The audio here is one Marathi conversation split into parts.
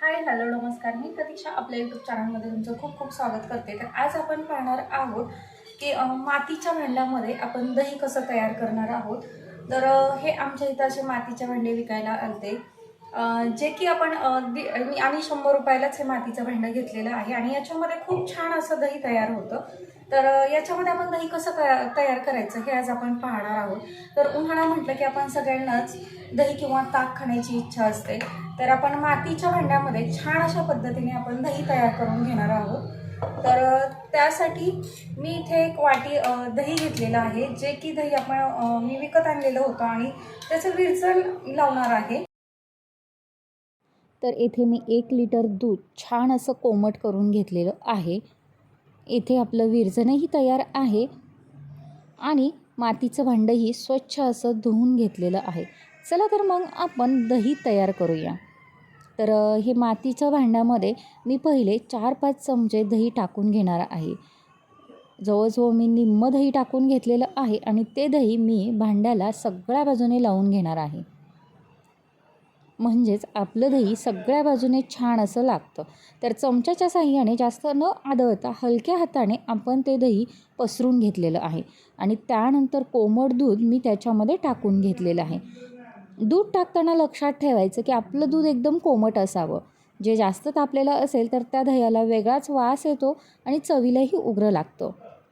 हाय हॅलो नमस्कार. मी प्रतीक्षा आपल्या यूट्यूब चॅनलमध्ये तुमचं खूप खूप स्वागत करते. तर आज आपण पाहणार आहोत की मातीच्या भांड्यामध्ये आपण दही कसं तयार करणार आहोत? तर हे आमच्या इथं असे मातीचे भांडे विकायला आलते. जे की आपण अं, दि- आणि- शंभर रुपयालाच हे मातीचं भांडं घेतलेलं आहे आणि याच्यामध्ये खूप छान असं दही तयार होतं. तर याच्यामध्ये आपण दही कसं क- तयार करायचं हे आज आपण पाहणार आहोत. तर उन्हाळा म्हटलं की आपण सगळ्यांनाच दही किंवा ताक खाण्याची इच्छा असते. तर आपण मातीच्या भांड्यामध्ये छान अशा पद्धतीने आपण दही तयार करून घेणार आहोत. तर त्यासाठी मी इथे एक वाटी दही घेतलेलं आहे जे की दही आपण मी विकत आणलेलं होतं आणि त्याचं विरचण लावणार आहे. तर येथे मी एक लिटर दूध छान असं कोमट करून घेतलेलं आहे. येथे आपलं विरजणही तयार आहे आणि मातीचं भांडंही स्वच्छ असं धुवून घेतलेलं आहे. चला तर मग आपण दही तयार करूया. तर हे मातीच्या भांड्यामध्ये मी पहिले चार पाच चमचे दही टाकून घेणार आहे. जवळजवळ मी निम्म दही टाकून घेतलेलं आहे आणि ते दही मी भांड्याला सगळ्या बाजूने लावून घेणार आहे. म्हणजेच आपलं दही सगळ्या बाजूने छान असं लागतं. तर चमच्याच्या साह्याने जास्त न आदळता हलक्या हाताने आपण ते दही पसरून घेतलेलं आहे. आणि त्यानंतर कोमट दूध मी त्याच्यामध्ये टाकून घेतलेलं आहे. दूध टाकताना लक्षात ठेवायचं की आपलं दूध एकदम कोमट असावं. जे जास्त तापलेलं असेल तर त्या दह्याला वेगळाच वास येतो आणि चवीलाही उग्र लागतं.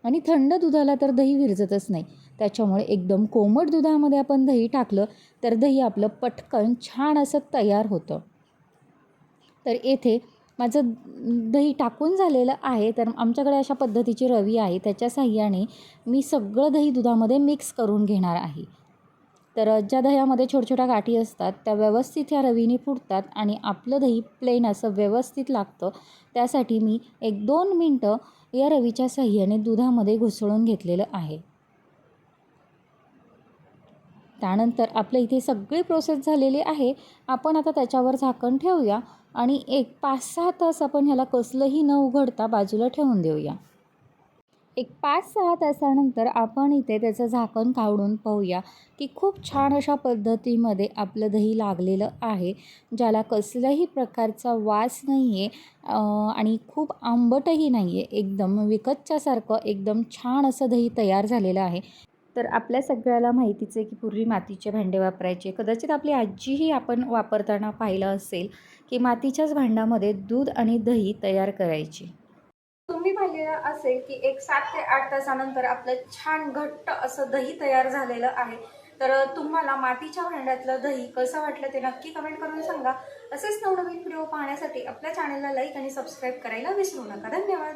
आणि थंड दुधाला तर दही विरजतच नाही. त्याच्यामुळे एकदम कोमट दुधामध्ये आपण दही टाकलं तर दही आपलं पटकन छान असं तयार होतं. तर येथे माझं दही टाकून झालेलं आहे तर आमच्याकडे अशा पद्धतीची रवी आहे. त्याच्या साह्याने मी सगळं दही दुधामध्ये मिक्स करून घेणार आहे. तर ज्या दह्यामध्ये छोट्या छोट्या गाठी असतात त्या व्यवस्थित ह्या रवीने फुटतात आणि आपलं दही प्लेन असं व्यवस्थित लागतं. त्यासाठी मी एक दोन मिनटं या रवीच्या साह्याने दुधामध्ये घुसळून घेतलेलं आहे. त्यानंतर आपल्या इथे सगळी प्रोसेस झालेली आहे. आपण आता त्याच्यावर झाकण ठेवूया आणि एक पाच सहा तास आपण ह्याला कसलंही न उघडता बाजूला ठेवून देऊया. एक पाच सहा तासानंतर आपण इथे त्याचं झाकण काढून पाहूया की खूप छान अशा पद्धतीमध्ये आपलं दही लागलेलं आहे ज्याला कसल्याही प्रकारचा वास नाही आहे आणि खूप आंबटही नाही आहे एकदम विकतच्यासारखं एकदम छान असं दही तयार झालेलं आहे. तर आपल्या सगळ्याला माहितीच आहे की पूर्वी मातीचे भांडे वापरायचे. कदाचित आपली आजीही आपण वापरताना पाहिलं असेल की मातीच्याच भांड्यामध्ये दूध आणि दही तयार करायची. तुम्ही पाहिलेलं असेल की एक सात ते आठ तासानंतर आपलं छान घट्ट असं दही तयार झालेलं आहे. तर तुम्हाला मातीच्या भांड्यातलं दही कसं वाटलं ते नक्की कमेंट करून सांगा. असेच नवनवीन व्हिडिओ पाहण्यासाठी आपल्या चॅनलला लाईक आणि सबस्क्राईब करायला विसरू नका. धन्यवाद.